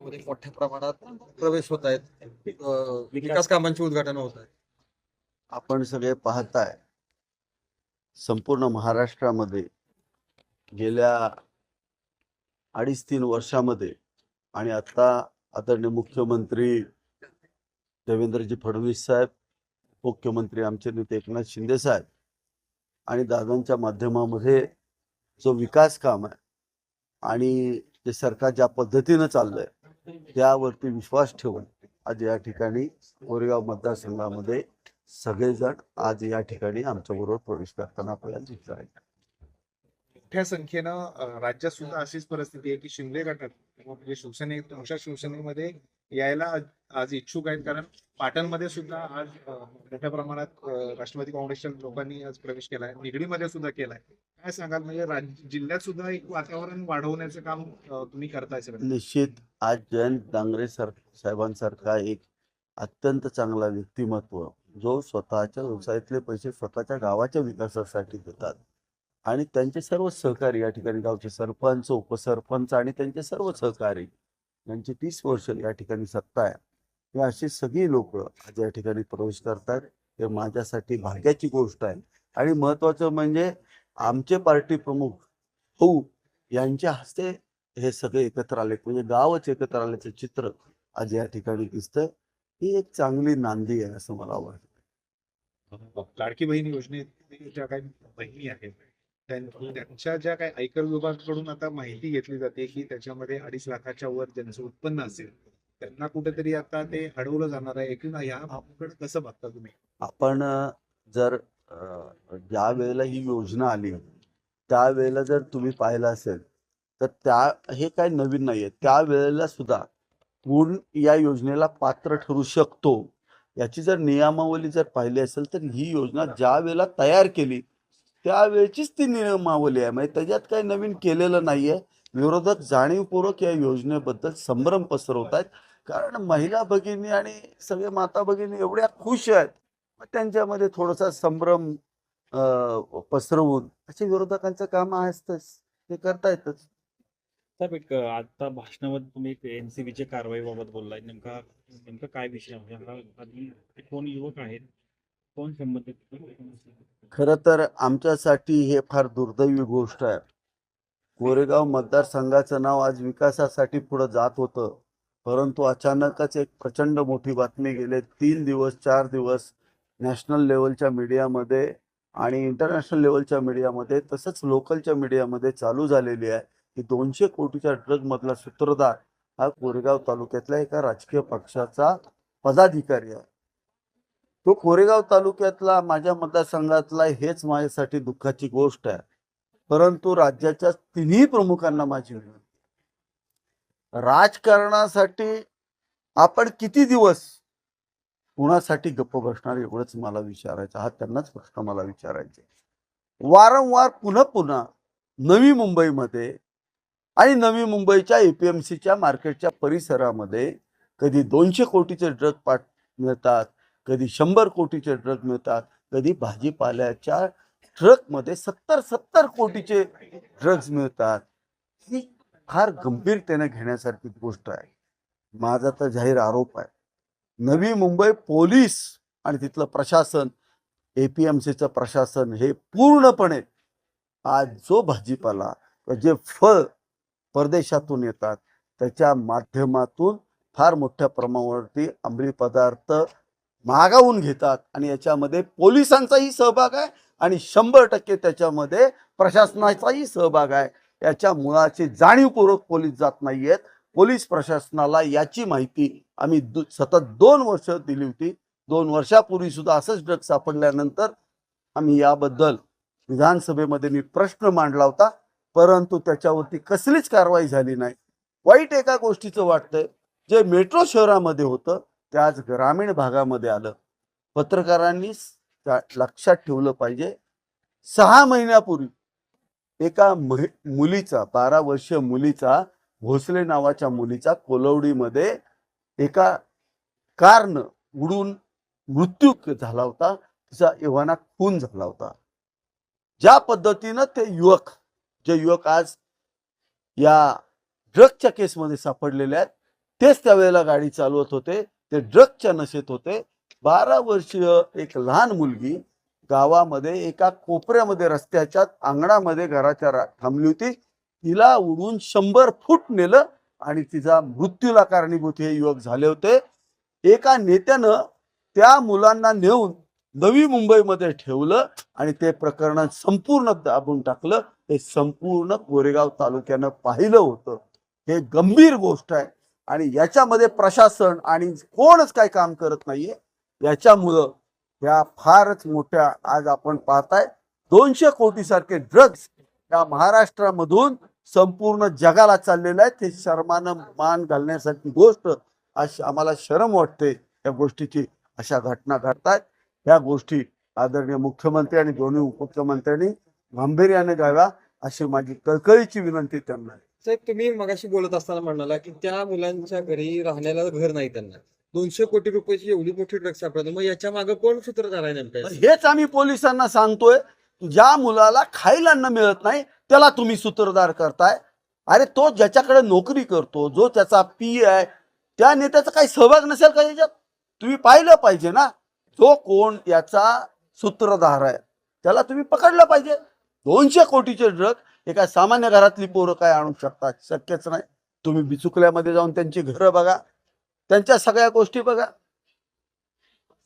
मध्ये मोठ्या प्रमाणात प्रवेश होत आहेत. विकास कामांची उद्घाटन होत आहेत. आपण सगळे पाहताय. संपूर्ण महाराष्ट्रामध्ये गेल्या अडीच तीन वर्षामध्ये आणि आता आदरणीय मुख्यमंत्री देवेंद्रजी फडणवीस साहेब मुख्यमंत्री आमचे नेते एकनाथ शिंदे साहेब आणि दादांच्या माध्यमामध्ये जो विकास काम आहे आणि ते सरकार ज्या पद्धतीनं चाललंय त्यावरती विश्वास ठेवून आज या ठिकाणी कोरेगाव मतदारसंघामध्ये सगळेजण आज या ठिकाणी आमच्या बरोबर प्रवेश करताना आपल्याला दिसत आहे मोठ्या संख्येनं राज्यात सुद्धा अशीच परिस्थिती आहे की शिंदे गटात म्हणजे शिवसेने तुमच्या शिवसेनेमध्ये यायला आज- इच्छुक आहेत. कारण पाटणमध्ये सुद्धा आज मोठ्या प्रमाणात राष्ट्रवादी काँग्रेसच्या लोकांनी आज प्रवेश केलाय. निगडीमध्ये सुद्धा केलाय. काय सांगाल? म्हणजे राज्य जिल्ह्यात सुद्धा एक वातावरण वाढवण्याचं काम अं, तुम्ही करताय सगळं. निश्चित. आज जयंत डांगरे सर साहेबांसारखा एक अत्यंत चांगला व्यक्तिमत्व जो स्वतःच्या व्यवसायातले पैसे स्वतःच्या गावाच्या विकासासाठी देतात. आणि त्यांचे सर्व सहकारी या ठिकाणी गावचे सरपंच उपसरपंच आणि त्यांचे सर्व सहकारी यांची तीस वर्ष या ठिकाणी सत्ता आहे. हे अशी सगळी लोक आज या ठिकाणी प्रवेश करतात. हे माझ्यासाठी भाग्याची गोष्ट आहे. आणि महत्वाचं म्हणजे आमचे पार्टी प्रमुख हो यांच्या हस्ते हे सगळे एकत्र आले. म्हणजे गावच एकत्र आल्याचं चित्र आज या ठिकाणी दिसतंय. ही एक चांगली नांदी आहे असं मला वाटतं लाडकी बहीण योजनेत ज्या काही बहिणी आहेत. त्यां- त्यांच्या ज्या काही आयकर विभागाकडून आता माहिती घेतली जाते की त्याच्यामध्ये अडीच लाखाच्या वर ज्यांचं उत्पन्न असेल त्यांना कुठेतरी आता ते अडवलं जाणार आहे. एकूण या कसं बघता तुम्ही? आपण जर ज्या वेळेला ही योजना आली त्यावेळेला जर तुम्ही पाहिलं असेल तर त्या हे काय नवीन नाहीये. त्यावेळेला सुद्धा कोण या योजनेला पात्र ठरू शकतो याची जर नियमावली जर पाहिली असेल तर ही योजना ज्या वेळेला तयार केली त्यावेळेचीच ती नियमावली आहे. म्हणजे त्याच्यात काही नवीन केलेलं नाहीये. विरोधक जाणीवपूर्वक या योजनेबद्दल संभ्रम पसरवत आहेत कारण महिला भगिनी आणि सगळे माता भगिनी एवढ्या खुश आहेत त्यांच्यामध्ये थोडासा संभ्रम पसरवून असे विरोधकांचं काम असतंच. ते एक अ, आता भाषणामध्ये तुम्ही एनसीबीच्या कारवाईबाबत बोललाय. नेमका नेमका काय विषय म्हणजे कोण युवक आहेत? कोण संबंधित? खरं तर आमच्यासाठी हे फार दुर्दैवी गोष्ट आहे. कोरेगाव मतदारसंघाचं नाव आज विकासासाठी पुढे जात होतं. परंतु अचानकच एक प्रचंड मोठी बातमी गेले. तीन दिवस चार दिवस नॅशनल लेवलच्या मीडियामध्ये आणि इंटरनॅशनल लेवलच्या मीडियामध्ये तसंच लोकलच्या मीडियामध्ये चालू झालेली आहे. की दोनशे कोटीच्या ड्रगमधला सूत्रधार हा कोरेगाव तालुक्यातल्या एका राजकीय पक्षाचा पदाधिकारी आहे. तो कोरेगाव तालुक्यातला माझ्या मतदारसंघातला हेच माझ्यासाठी दुःखाची गोष्ट आहे. परंतु राज्याच्या तिन्ही प्रमुखांना माझी विनंती राजकारणासाठी आपण किती दिवस कुणासाठी गप्प बसणार एवढंच मला विचारायचं. हा त्यांनाच प्रश्न मला विचारायचा आहे. वारंवार पुन्हा पुन्हा नवी मुंबईमध्ये आणि नवी मुंबईच्या एपीएमसीच्या मार्केटच्या परिसरामध्ये कधी दोनशे कोटीचे ड्रग पाठ मिळतात कधी शंभर कोटीचे ड्रग मिळतात कधी भाजीपाल्याच्या ट्रकमध्ये सत्तर सत्तर कोटीचे ड्रग्ज मिळतात. ही फार गंभीरतेने घेण्यासारखी गोष्ट आहे. माझा तर जाहीर आरोप आहे. नवी मुंबई पोलीस आणि तिथलं प्रशासन ए पी एम सीचं प्रशासन हे पूर्णपणे आज जो भाजीपाला जे फळ परदेशातून येतात त्याच्या माध्यमातून फार मोठ्या प्रमाणावरती अंमली पदार्थ मागावून घेतात आणि याच्यामध्ये पोलिसांचाही सहभाग आहे आणि शंभर टक्के त्याच्यामध्ये प्रशासनाचाही सहभाग आहे. याच्या मुळाची जाणीवपूर्वक पोलीस जात नाहीयेत. पोलीस प्रशासनाला याची माहिती आम्ही सतत दोन वर्ष दिली होती. दोन वर्षापूर्वी सुद्धा असंच ड्रग सापडल्यानंतर आम्ही याबद्दल विधानसभेमध्ये मी प्रश्न मांडला होता. परंतु त्याच्यावरती कसलीच कारवाई झाली नाही. वाईट एका गोष्टीचं वाटतंय. जे मेट्रो शहरामध्ये होतं ते आज ग्रामीण भागामध्ये आलं. पत्रकारांनी त्या- लक्षात ठेवलं पाहिजे. सहा महिन्यापूर्वी एका महि- मुलीचा बारा वर्षीय मुलीचा भोसले नावाच्या मुलीचा कोलवडीमध्ये एका कारनं उडून मृत्यू झाला होता. तिचा एव्हाना खून झाला होता. ज्या पद्धतीनं ते युवक जे युवक आज या ड्रगच्या केसमध्ये सापडलेले आहेत तेच त्यावेळेला गाडी चालवत होते. ते ड्रगच्या नशेत होते. बारा वर्षीय एक लहान मुलगी गावामध्ये एका कोपऱ्यामध्ये रस्त्याच्या अंगणामध्ये घराच्या थांबली होती. तिला उडून शंभर फूट नेलं आणि तिचा मृत्यूला कारणीभूत हे युवक झाले होते. एका नेत्यानं त्या मुलांना नेऊन नवी मुंबईमध्ये ठेवलं आणि ते प्रकरण संपूर्ण दाबून टाकलं. हे संपूर्ण कोरेगाव तालुक्यानं पाहिलं होतं. हे गंभीर गोष्ट आहे आणि याच्यामध्ये प्रशासन आणि कोणच काय काम करत नाहीये. याच्यामुळं या फारच मोठ्या आज आपण पाहताय. दोनशे कोटी सारखे ड्रग्ज या महाराष्ट्रामधून संपूर्ण जगाला चाललेलं आहे. ते शर्मानं मान घालण्यासारखी गोष्ट आज आम्हाला शरम वाटते. या गोष्टीची अशा घटना घडतायत. या गोष्टी आदरणीय मुख्यमंत्री आणि दोन्ही उपमुख्यमंत्र्यांनी गांभीर्याने घ्याव्या अशी माझी कळकळीची विनंती त्यांना. साहेब तुम्ही मगाशी बोलत असताना म्हणाला की त्या मुलांच्या घरी राहण्याला घर नाही त्यांना. दोनशे कोटी रुपयाची एवढी मोठी ड्रग्ज सापडली. मग याच्या मागे कोण सूत्रधार आहे नेमका? हेच आम्ही पोलिसांना सांगतोय. ज्या मुलाला खायला अन्न मिळत नाही त्याला तुम्ही सूत्रधार करताय. अरे तो ज्याच्याकडे नोकरी करतो जो त्याचा पी आहे त्या नेत्याचा काही सहभाग नसेल का याच्यात? तुम्ही पाहिलं पाहिजे ना जो कोण याचा सूत्रधार आहे. त्याला तुम्ही पकडलं पाहिजे. दोनशे कोटीचे ड्रग एका सामान्य घरातली पोरं काय आणू शकतात? शक्यच नाही. तुम्ही बिचुकल्यामध्ये जाऊन त्यांची घरं बघा. त्यांच्या सगळ्या गोष्टी बघा.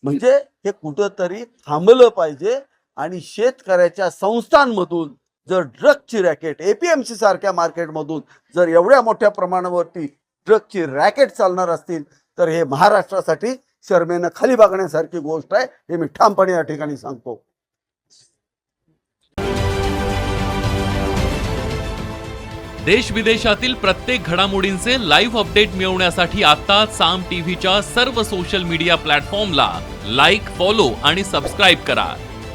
म्हणजे हे कुठंतरी थांबलं पाहिजे. आणि शेतकऱ्याच्या संस्थांमधून जर ड्रगची रॅकेट एपीएमसी सारख्या मार्केटमधून जर एवढ्या मोठ्या प्रमाणावरती ड्रगची रॅकेट चालणार असतील तर हे महाराष्ट्रासाठी शर्मेनं खाली बागण्यासारखी गोष्ट आहे हे मी ठामपणे या ठिकाणी सांगतो. देश विदेशातील प्रत्येक घडामोडींचे लाईव्ह अपडेट मिळवण्यासाठी आता साम टीव्हीच्या सर्व सोशल मीडिया प्लॅटफॉर्मला लाईक फॉलो आणि सबस्क्राईब करा.